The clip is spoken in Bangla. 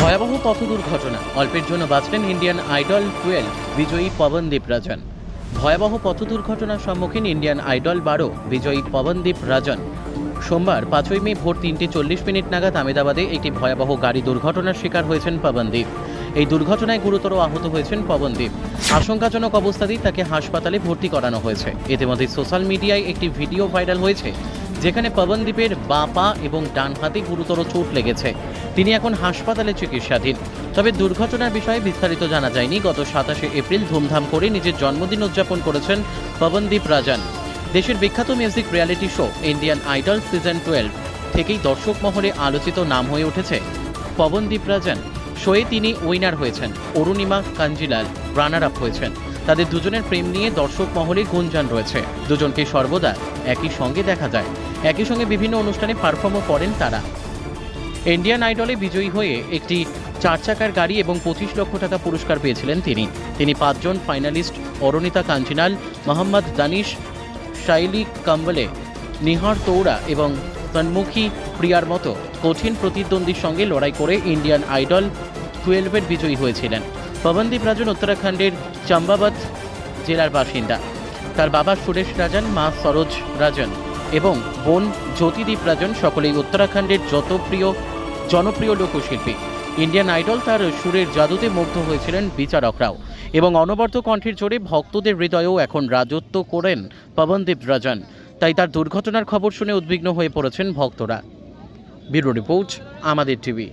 ভয়াবহ পথ দুর্ঘটনা। অল্পের জন্য বাঁচলেন ইন্ডিয়ান আইডল টুয়েলভ বিজয়ী পবনদীপ রাজন। ভয়াবহ পথ দুর্ঘটনার সম্মুখীন ইন্ডিয়ান আইডল বারো, বিজয়ী পবনদীপ রাজন। সোমবার পাঁচই মে ভোর তিনটে চল্লিশ মিনিট নাগাদ আমেদাবাদে একটি ভয়াবহ গাড়ি দুর্ঘটনার শিকার হয়েছেন পবনদীপ। এই দুর্ঘটনায় গুরুতর আহত হয়েছেন পবনদীপ। আশঙ্কাজনক অবস্থাতেই তাকে হাসপাতালে ভর্তি করানো হয়েছে। ইতিমধ্যে সোশ্যাল মিডিয়ায় একটি ভিডিও ভাইরাল হয়েছে। যেখানে পবনদীপের বাঁ পা এবং ডান হাতে গুরুতর চোট লেগেছে। তিনি এখন হাসপাতালে চিকিৎসাধীন। তবে দুর্ঘটনার বিষয়ে বিস্তারিত জানা যায়নি। গত সাতাশে এপ্রিল ধুমধাম করে নিজের জন্মদিন উদযাপন করেছেন পবনদীপ রাজান। দেশের বিখ্যাত music reality show, Indian Idol season twelve, থেকেই দর্শক মহলে আলোচিত নাম হয়ে উঠেছে পবনদীপ রাজান। শোয়ে তিনি উইনার হয়েছেন। অরুণিমা, কাঞ্জিলাল রানার আপ হয়েছেন। তাদের দুজনের প্রেম নিয়ে দর্শক মহলে গুঞ্জন রয়েছে। দুজনকে সর্বদা একই সঙ্গে দেখা যায়। একই সঙ্গে বিভিন্ন অনুষ্ঠানে পারফর্মও করেন তারা। ইন্ডিয়ান আইডলে বিজয়ী হয়ে একটি চার চাকার গাড়ি এবং পঁচিশ লক্ষ টাকা পুরস্কার পেয়েছিলেন তিনি। তিনি পাঁচজন ফাইনালিস্ট অরণিতা কাঞ্চিনাল মোহাম্মদ দানিশ, শাইলি কাম্বলে, নিহার তৌড়া এবং সন্মুখী প্রিয়ার মতো কঠিন প্রতিদ্বন্দ্বীর সঙ্গে লড়াই করে ইন্ডিয়ান আইডল টুয়েলভের বিজয়ী হয়েছিলেন। পবনদীপ রাজন উত্তরাখণ্ডের চাম্বাবাদ জেলার বাসিন্দা। তার বাবা সুরেশ রাজন, মা সরোজ রাজন এবং বোন জ্যোতিদীপ রাজন সকলেই উত্তরাখণ্ডের যত প্রিয় জনপ্রিয় লোকশিল্পী। ইন্ডিয়ান আইডল তার সুরের জাদুতে মুগ্ধ হয়েছিলেন বিচারকরাও এবং অনবর্ত কণ্ঠের জোরে ভক্তদের হৃদয়েও এখন রাজত্ব করেন পবনদীপ রাজন। তাই তার দুর্ঘটনার খবর শুনে উদ্বিগ্ন হয়ে পড়েছেন ভক্তরা। ব্যুরো রিপোর্ট আমাদের টিভি।